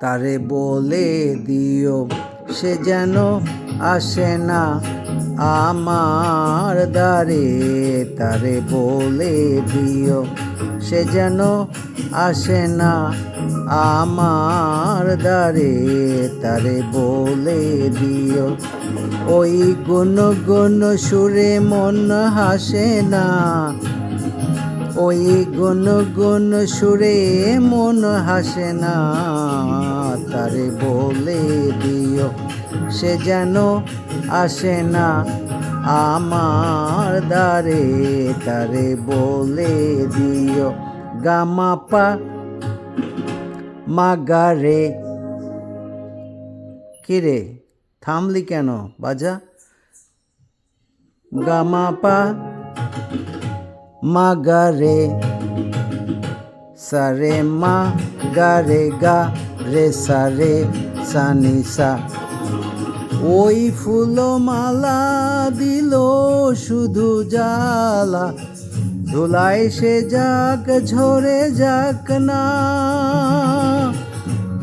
তারে বলে দিও, সে যেন আসে না আমার দ্বারে। তারে বলে দিও, সে যেন আসে না আমার দ্বারে। তারে বলে দিও, ওই গুন গুন সুরে মন হাসে না। ওই গুন গুন সুরে মন হাসে না, তারে বলে দিও, সে যেন আসে না আমার দ্বারে, তারে বলে দিও, গামাপা মাগারে। কিরে থামলি কেন বাজা? গামাপা মাগারে। সারে মা গারে গা রে সারে সানিসা ওই ফুলমালা দিল শুধু জ্বালা। ধুলাই সে যাক, ঝরে যাক না।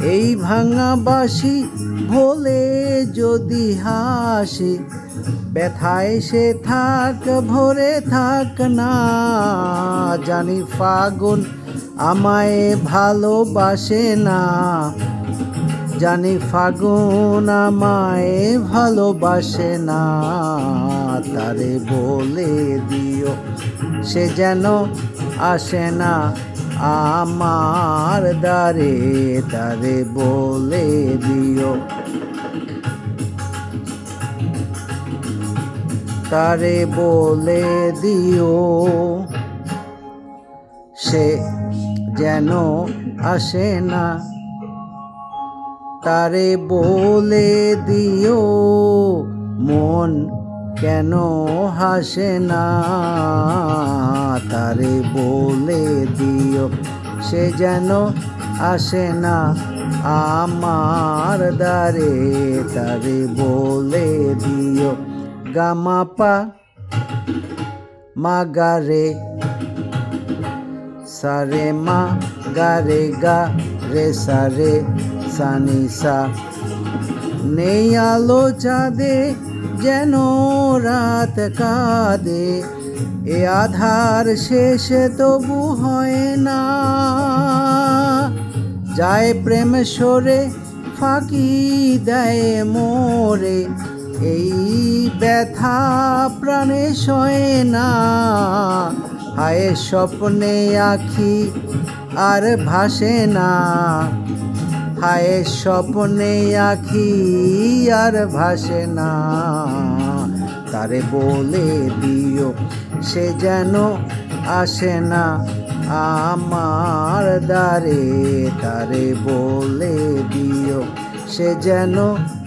এই ভাঙা বাসি ভোলে যদি হাসি ব্যথায় সে থাক, ভরে থাক না। জানি ফাগুন আমায় ভালোবাসে না। জানি ফাগুন আমায় ভালোবাসে না। তারে বলে দিও, সে যেন আসে না আমার দ্বারে। তারে বলে দিও তারে বলে দিও। সে যেন আসে না, তারে বলে দিও। মন কেন হাসে না, তারে বলে দিও। সে যেন আসে না, আমার দ্বারে তারে বলে দিও। গামাপা মাগারে সারে মা গারে গা রে সারে সানিসা নেই আলো চাঁদে যেন রাত কাঁদে, এ আধার শেষে তবু হয় না। যায় প্রেম সরে, ফাঁকি দেয় মোরে, এই ব্যথা প্রাণে সয় না। হায় স্বপ্নে আখি আর ভাসে না। হায় স্বপ্নে আখি আর ভাসে না। তারে বলে দিও, সে যেন আসে না আমার দ্বারে। তারে বলে দিও, সে যেন